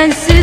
sensiz.